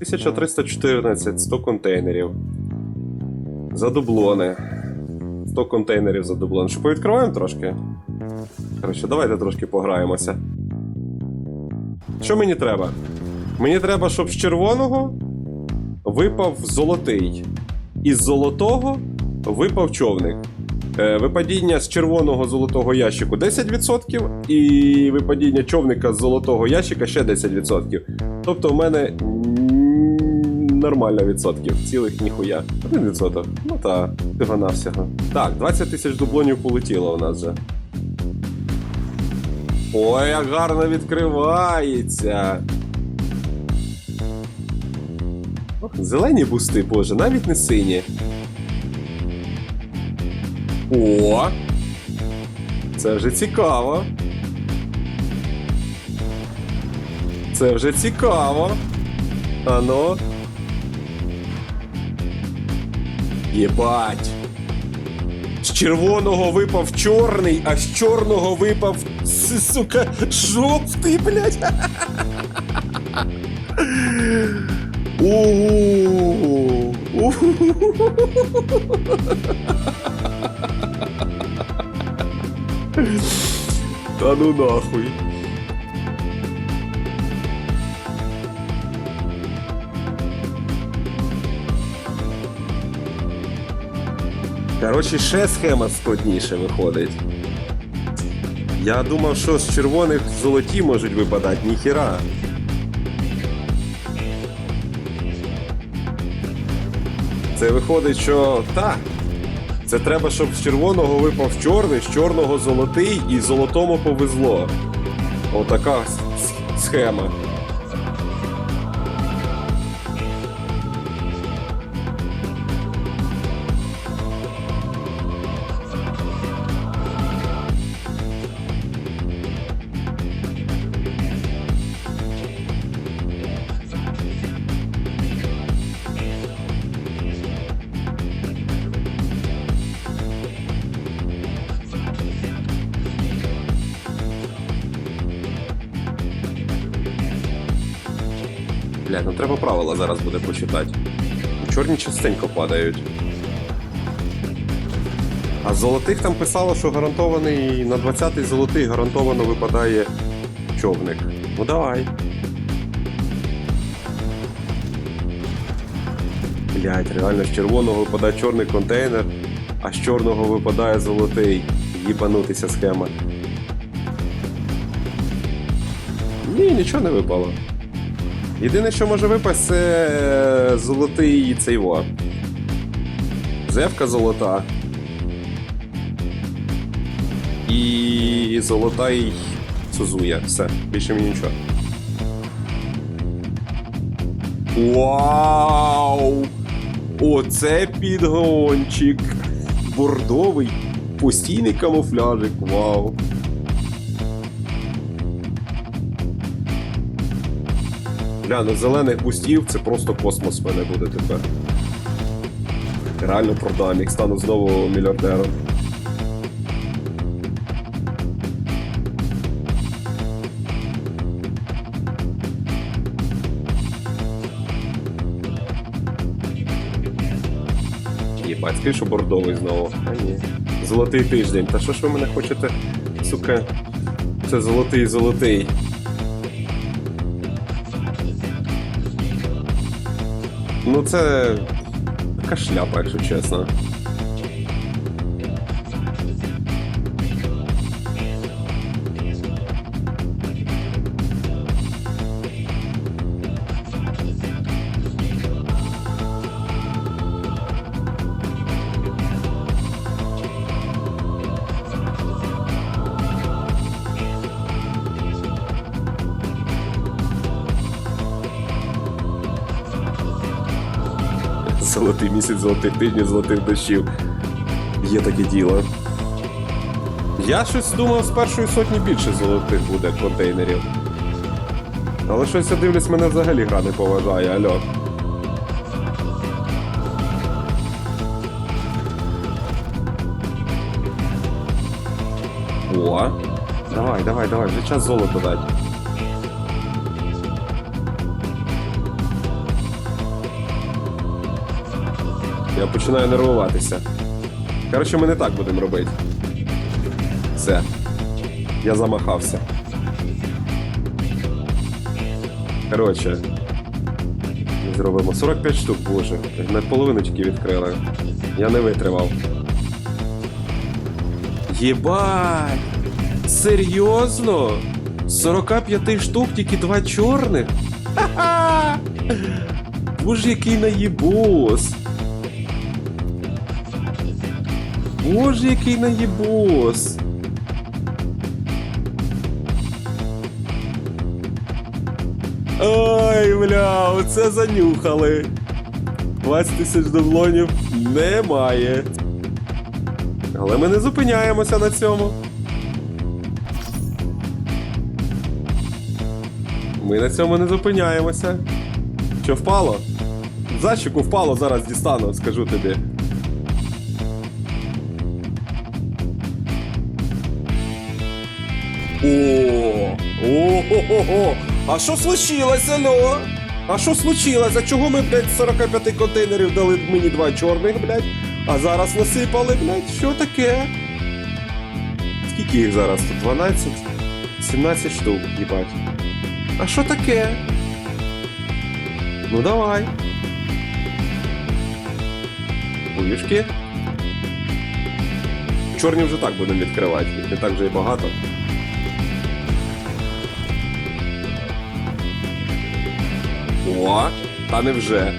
1314, 100 контейнерів. За дублони. 100 контейнерів за дублон. Що повідкриваємо трошки? Коротше, давайте трошки пограємося. Що мені треба? Мені треба, щоб з червоного випав золотий. Із золотого випав човник. Е, Випадіння з червоного золотого ящику 10%, і випадіння човника з золотого ящика ще 10%. Тобто в мене нормально відсотків, цілих ніхуя. Один відсоток. Ну та, всього. Так, 20 тисяч дублонів полетіло у нас вже. Ой, як гарно відкривається. Зелені бусти, боже, навіть не сині. О! Це вже цікаво. Це вже цікаво. Ано. Єбать. З червоного випав чорний, а з чорного випав, сука, жовтий, блядь. Ого. Та ну нахуй. Коротше, ще схема складніше виходить. Я думав, що з червоних золоті можуть випадати, ніхіра. Це виходить, що так. Це треба, щоб з червоного випав чорний, з чорного золотий і золотому повезло. Отака схема. Блядь, ну треба правила зараз буде почитати. Чорні частенько падають. А золотих там писало, що гарантований на 20-й золотий гарантовано випадає човник. Ну давай. Блять, реально з червоного випадає чорний контейнер, а з чорного випадає золотий. Їбанутися схема. Ні, нічого не випало. Єдине, що може випасть, це е, золотий цейво. Зевка золота. І золота й Сузуя. Все, більше мені нічого. Вау! Оце підгончик! Бордовий, постійний камуфляжик. Вау! Бля, ну зелених бустів це просто космос в мене буде тепер. Реально продам, як стану знову мільярдером. Єбать, скажи, що бордовий знову. А ні. Золотий тиждень. Та що ж ви мене хочете, сука? Це золотий золотий. Ну це така шляпа, якщо чесно. Золотий місяць, золотих тижнів, золотих дощів. Є таке діло. Я щось думав, з першої сотні більше золотих буде контейнерів. Але щось я дивлюсь, мене взагалі гра не поважає, альо. О! Давай, давай, давай, вже час золото дать. Я починаю нервуватися. Коротше, ми не так будемо робити. Все. Я замахався. Коротше. Зробимо 45 штук, боже. На половину тільки відкрили. Я не витримав. Єбать! Серйозно? З 45 штук тільки два чорних? Ха-ха! Боже, який наїбос! Боже, який наїбос! Ой, бля, оце занюхали. 20 тисяч дублонів немає. Але ми не зупиняємося на цьому. Ми на цьому не зупиняємося. Що впало? Зайчику впало, зараз дістану, скажу тобі. О, о-хо-хо-хо. А що случилось, алло? А що случилось? А чого ми, блядь, з 45 контейнерів дали мені два чорних, блядь? А зараз насипали, блядь, що таке? Скільки їх зараз тут? 12? 17 штук, їбать. А що таке? Ну давай. Буюшки. Чорні вже так будемо відкривати, їх не так вже і багато. О, та невже.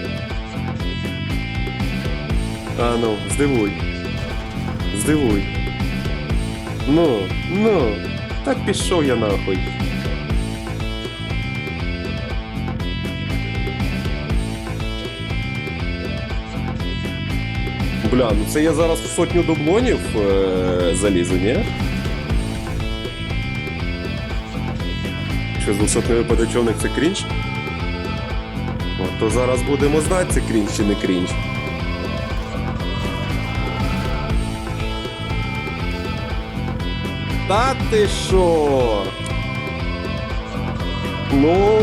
А ну, здивуй. Здивуй. Ну, ну, та пішов я нахуй. Бля, ну це я зараз в сотню дублонів е- залізу, ні? Що з 200 випаде човник це крінж? О, то зараз будемо знати, це крінж чи не крінж. Та ти що? Ну.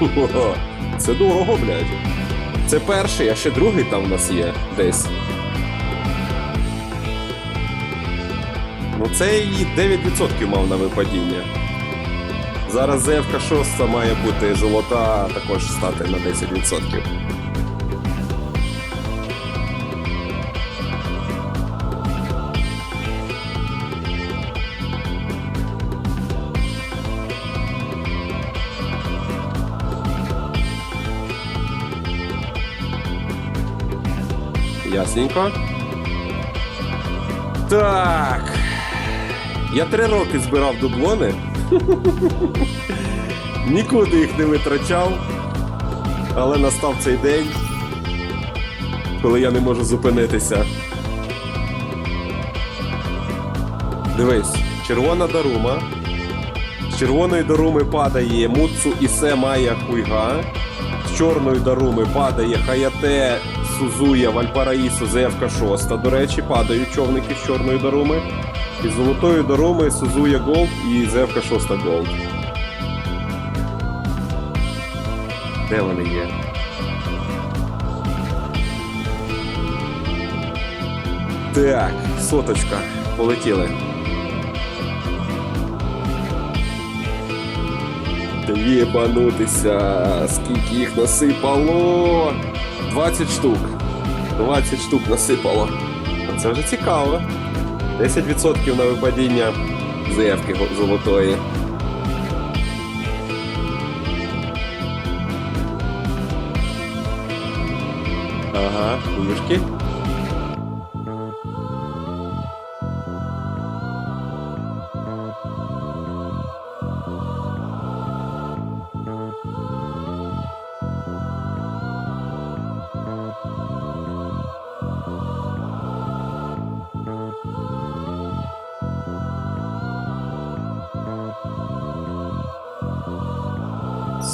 Це дорого, блядь. Це перший, а ще другий там в нас є десь. Ну це і 9% мав на випадіння. Зараз ЗФК 6 має бути золота, також стати на 10%. Ясненько. Так. Я три роки збирав дублони. Нікуди їх не витрачав. Але настав цей день, коли я не можу зупинитися. Дивись, червона дарума. З червоної даруми падає Муцу Ісе Майя Хуйга. З чорної даруми падає Хаяте Сузуя Вальпараїсо ЗФК 6. До речі, падають човники з чорної даруми. І з золотої даруми Сузуя Голд і ЗФК 6 Голд. Де вони є? Так, соточка. Полетіли. Та Єбанутися, скільки їх насипало. 20 штук. 20 штук насипало. Це вже цікаво. 10% на випадіння заявки золотої. Ага, кулюшки.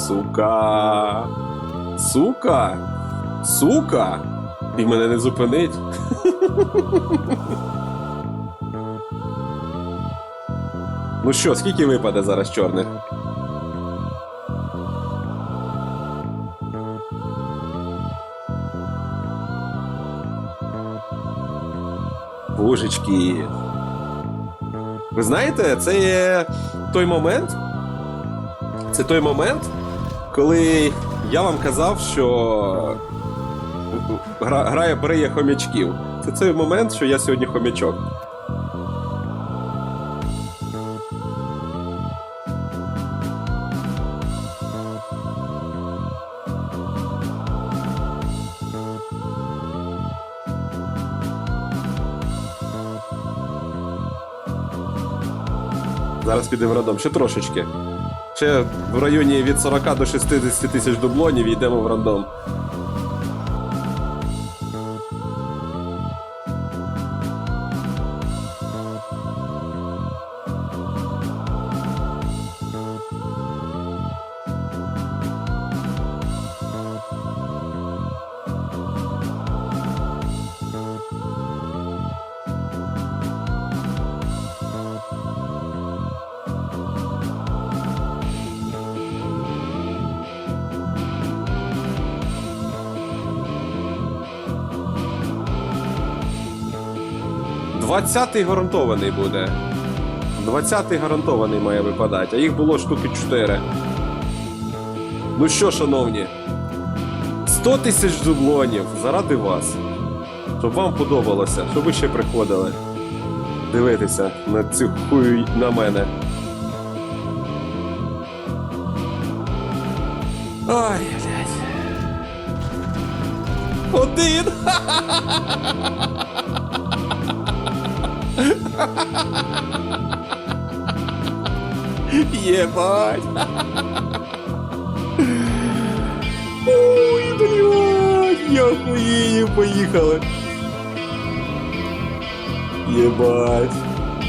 Сука. Сука. Сука. І мене не зупинить. Ну що, скільки випаде зараз чорних? Божечки. Ви знаєте, це є той момент. Це той момент коли я вам казав, що гра, грає бриє хомячків. Це той момент, що я сьогодні хомячок. Зараз підемо рандом. Ще трошечки. Ще в районі від 40 до 60 тисяч дублонів йдемо в рандом. Двадцятий гарантований буде. Двадцятий гарантований має випадати, а їх було штуки 4. Ну що, шановні, 100 тисяч дублонів заради вас. Щоб вам подобалося, щоб ви ще приходили дивитися на цю хую на мене. Ай, блядь. Один! Єбать! Ой, блядь, я хуєю поїхали. Єбать.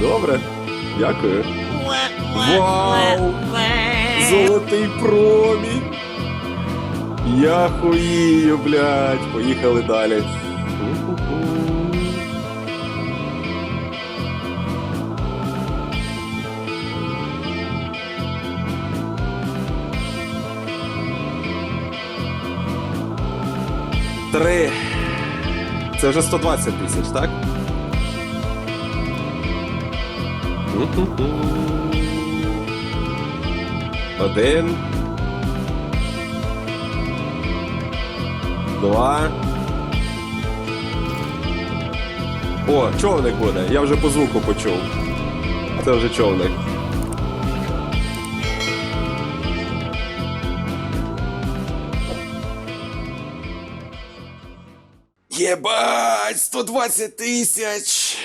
Добре, дякую. Вау! Золотий промінь! Я хуїю, блядь. Поїхали далі. Три. Це вже 120 тисяч, так? Один. Два. О, човник буде. Я вже по звуку почув. Це вже човник. Єбать! 120 тисяч!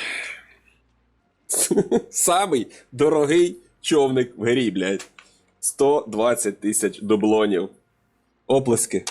Самий дорогий човник в грі, блядь. 120 тисяч дублонів. Оплески.